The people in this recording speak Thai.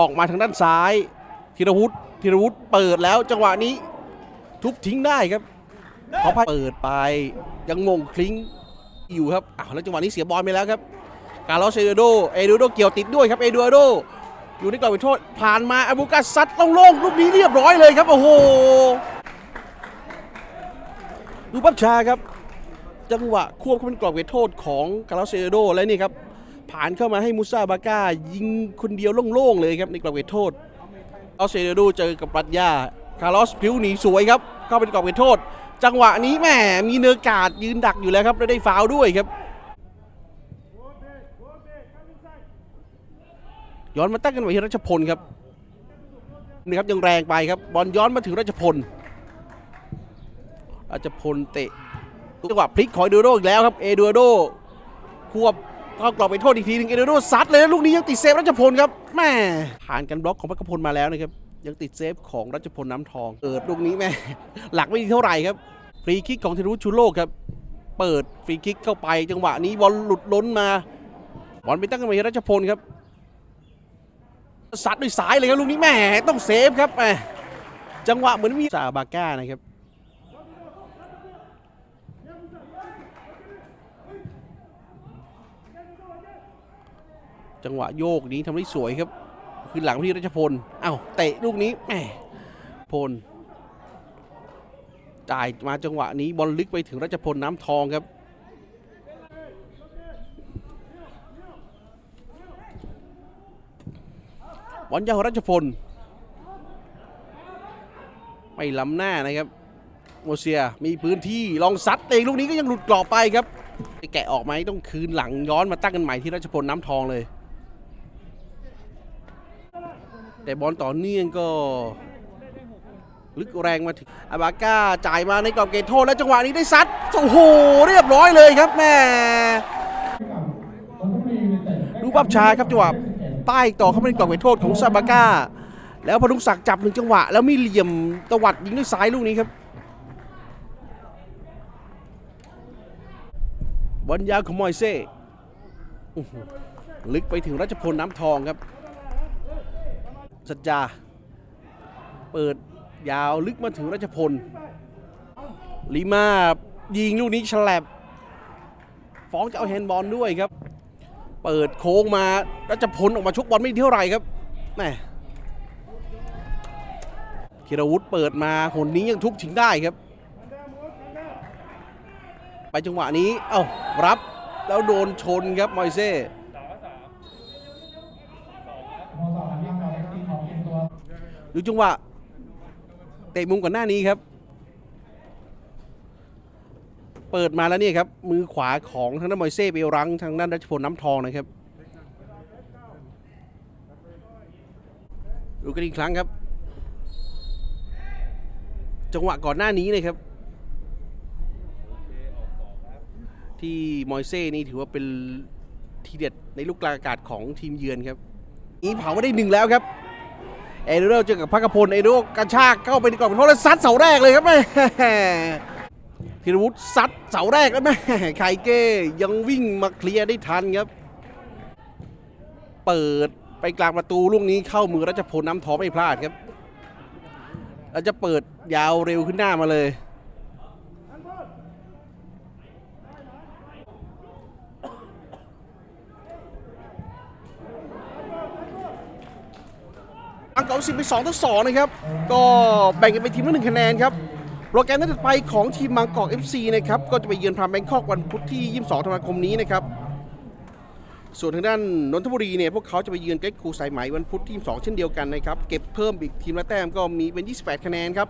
ออกมาทางด้านซ้าย ธีรวุฒิธีรวุฒิเปิดแล้วจังหวะนี้ ทุบทิ้งได้ครับเขาเปิดไปยังงงคลิ้งอยู่ครับอ้าวแล้วจังหวะนี้เสียบอลไปแล้วครับ การลอสเอเดโดเอเดโดเกี่ยวติดด้วยครับเอเดโดอยู่ในกรอบเขตโทษผ่านมาอาบูกาซัดโล่งๆลูกนี้เรียบร้อยเลยครับโอ้โหดูปั๊บชาครับ จังหวะควบเข้าเป็นกรอบเขตโทษของคาร์ลอสเซโดแล้วนี่ครับ ผ่านเข้ามาให้มูซาบาก้ายิงคนเดียวโล่งๆเลยครับในกรอบเขตโทษคาร์ลอสเซโดเจอกับปรัชญาคาร์ลอสพิวหนีสวยครับ เข้าเป็นกรอบเขตโทษ จังหวะนี้แหมมีเนอร์กาดยืนดักอยู่แล้วครับแล้วได้ฟาวล์ด้วยครับ ย้อนมาตั้งกันไว้ที่รัชพลครับนี่ครับยังแรงไปครับบอลย้อนมาถึงรัชพลรัชพลเตะจังหวะพลิกของเอเดโดอีกแล้วครับเอเดโดควบ เข้ากรอบไปโทษอีกทีหนึงเอเดโดซัดเลยลูกนี้ยังติดเซฟรัชพลครับแม่ผ่านกันบล็อกของพักพลมาแล้วนะครับยังติดเซฟของรัชพลน้ำทองเปิดลูกนี้แม่หลักไม่ดีเท่าไหร่ครับฟรีคิกของธีรุชูโลกครับเปิดฟรีคิกเข้าไป จังหวะนี้บอลหลุดล้นมาบอลไปตั้งกันไว้รัชพลครับซัดด้วยซ้ายเลยครับลูกนี้แม่ต้องเซฟครับแม่จังหวะเหมือนมีซาบาก้านะครับ จังหวะโยกนี้ทำได้สวยครับ คือหลังพี่รัชพลเอ้าเตะลูกนี้แหมพลจ่ายมาจังหวะนี้บอลลึกไปถึงรัชพลน้ำทองครับบอลยาวของรัชพลไม่ล้ำหน้านะครับโมเซียมีพื้นที่ลองซัดเองลูกนี้ก็ยังหลุดกรอบไปครับแกะออกไหมต้องคืนหลังย้อนมาตั้งกันใหม่ที่รัชพลน้ำทองเลย แต่บอลต่อเนื่องก็ ลึกแรงมาถึงอาบาก้าจ่ายมาในกรอบเขตโทษแล้วจังหวะนี้ได้ซัดโอ้โหเรียบร้อยเลยครับแม่ดูปับชาครับจังหวะใต้ต่อเข้าไปในกรอบเขตโทษของซาบาก้า แล้วพนุงศักดิ์จับหนึ่งจังหวะ แล้วมีเหลี่ยมตวัดยิงด้วยซ้ายลูกนี้ครับบอลยาวของมอยเซ่ลึกไปถึงรัชพลน้ำทองครับ สัจจา เปิดยาวลึกมาถึงรัชพลลีมายิงลูกนี้ฉลับ ฟ้องจะเอาแฮนด์บอลด้วยครับ เปิดโค้งมารัชพลออกมาชกบอลไม่เท่าไหร่ครับแหม่ธีรวุฒิเปิดมาหนนี้ยังทุบทิ้งได้ครับ ไปจังหวะนี้ เอ้ารับแล้วโดนชนครับมอยเซ่ ดูจังหวะเตะมุมก่อนหน้านี้ครับ เปิดมาแล้วเนี่ยครับ มือขวาของทางด้านมอยเซ่ไปรั้งทางด้านรัชพลน้ำทองนะครับ ดูกันอีกครั้งครับ จังหวะก่อนหน้านี้เลยครับ ที่มอยเซ่นี่ถือว่าเป็นทีเด็ดในลูกกลางอากาศของทีมเยือนครับนี้เผามาได้หนึ่งแล้วครับ เอเดโรเจอกับพักพลเอเดโรกระชากเข้าไปในกรอบโทษแล้วซัดเสาแรกเลยครับแม่ธีรวุฒิซัดเสาแรกแล้วแม่ไคเก้ยังวิ่งมาเคลียร์ได้ทันครับ เปิดไปกลางประตูลูกนี้เข้ามือรัชพลน้ำทอไม่พลาดครับแล้วจะเปิดยาวเร็วขึ้นหน้ามาเลย อังกฤษสิบไปสองต่อสองนะครับ ก็แบ่งกันเป็นทีมละหนึ่งคะแนนครับ โปรแกรมนัดถัดไปของทีมบางกอก FC นะครับ ก็จะไปเยือนพรามแบงคอกวันพุธที่ 22ธันวาคมนี้นะครับ ส่วนทางด้านนนทบุรีเนี่ยพวกเขาจะไปเยือนเกรกคูสายไหมวันพุธที่ 22 เช่นเดียวกันนะครับ เก็บเพิ่มอีกทีมละแต้มก็มีเป็น 28 คะแนนครับ